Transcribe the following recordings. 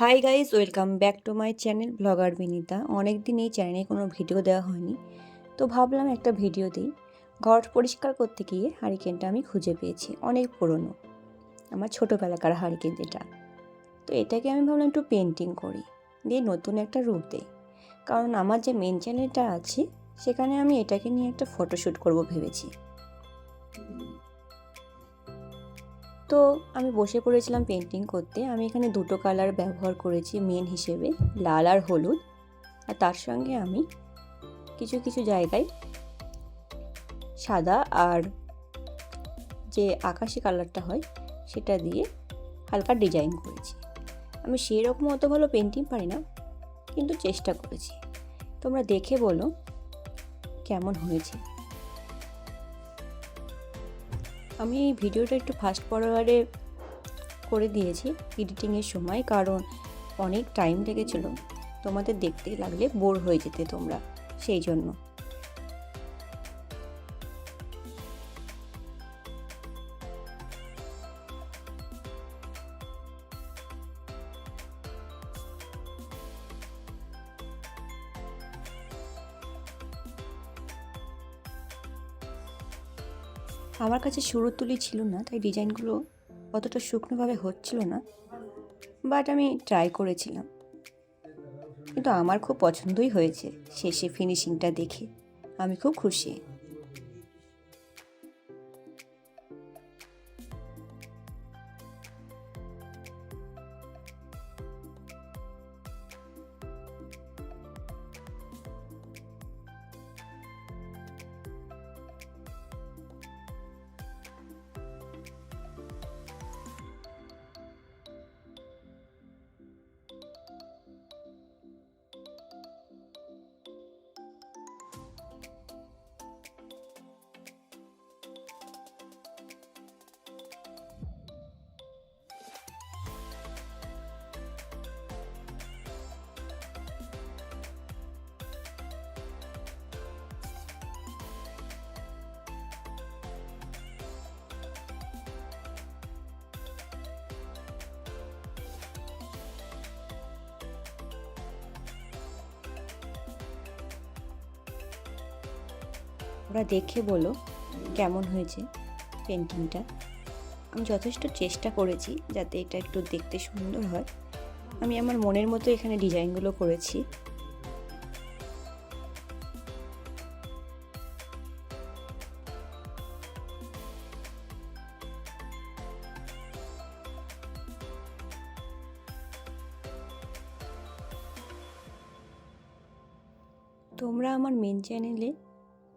Hi guys welcome back to my channel blogger Binita অনেক দিন এই চ্যানেলে কোনো ভিডিও দেওয়া হয়নি। তো ভাবলাম একটা ভিডিও দিই। ঘর পরিষ্কার করতে গিয়ে হারিকেনটা আমি খুঁজে পেয়েছি, অনেক পুরনো। আমার ছোটোবেলাকার হারিকেন যেটা। তো এটাকে আমি ভাবলাম একটু পেন্টিং করি, দিয়ে নতুন একটা রূপ দিই। কারণ আমার যে মেন চ্যানেলটা আছে, সেখানে আমি এটাকে নিয়ে একটা ফটোশ্যুট করব ভেবেছি। তো আমি বসে পড়েছিলাম পেন্টিং করতে। আমি এখানে দুটো কালার ব্যবহার করেছি মেন হিসেবে, লাল আর হলুদ। আর তার সঙ্গে আমি কিছু কিছু জায়গায় সাদা আর যে আকাশি কালারটা হয়, সেটা দিয়ে হালকা ডিজাইন করেছি। আমি সেরকম অত ভালো পেন্টিং পারি না, কিন্তু চেষ্টা করেছি। তোমরা দেখে বলো কেমন হয়েছে। আমি এই ভিডিওটা একটু ফার্স্ট ফরওয়ার্ডে করে দিয়েছি এডিটিংয়ের সময়, কারণ অনেক টাইম লেগেছিল। তোমাদের দেখতে লাগলে বোর হয়ে যেতে তোমরা, সেই জন্য। আমার কাছে সুরো তুলি ছিল না, তাই ডিজাইনগুলো অতটা শুকনোভাবে হচ্ছিল না বাট আমি ট্রাই করেছিলাম। কিন্তু আমার খুব পছন্দই হয়েছে শেষে ফিনিশিংটা দেখে। আমি খুব খুশি। ওরা দেখে বলো কেমন হয়েছে পেন্টিংটা আমি যথেষ্ট চেষ্টা করেছি যাতে এটা একটু দেখতে সুন্দর হয়। আমি আমার মনের মতো এখানে ডিজাইনগুলো করেছি। তোমরা আমার মেন চ্যানেলে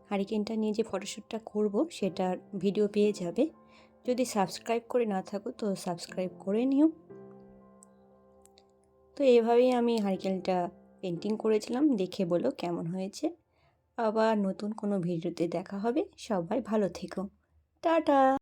হারিকেনটা নিয়ে যে ফটোশ্যুটটা করব, সেটার ভিডিও পেয়ে যাবে। যদি সাবস্ক্রাইব করে না থাকো, তো সাবস্ক্রাইব করে নিও। তো এভাবেই আমি হারিকেনটা পেন্টিং করেছিলাম, দেখে বলো কেমন হয়েছে। আবার নতুন কোনো ভিডিওতে দেখা হবে। সবাই ভালো থেকো। টাটা!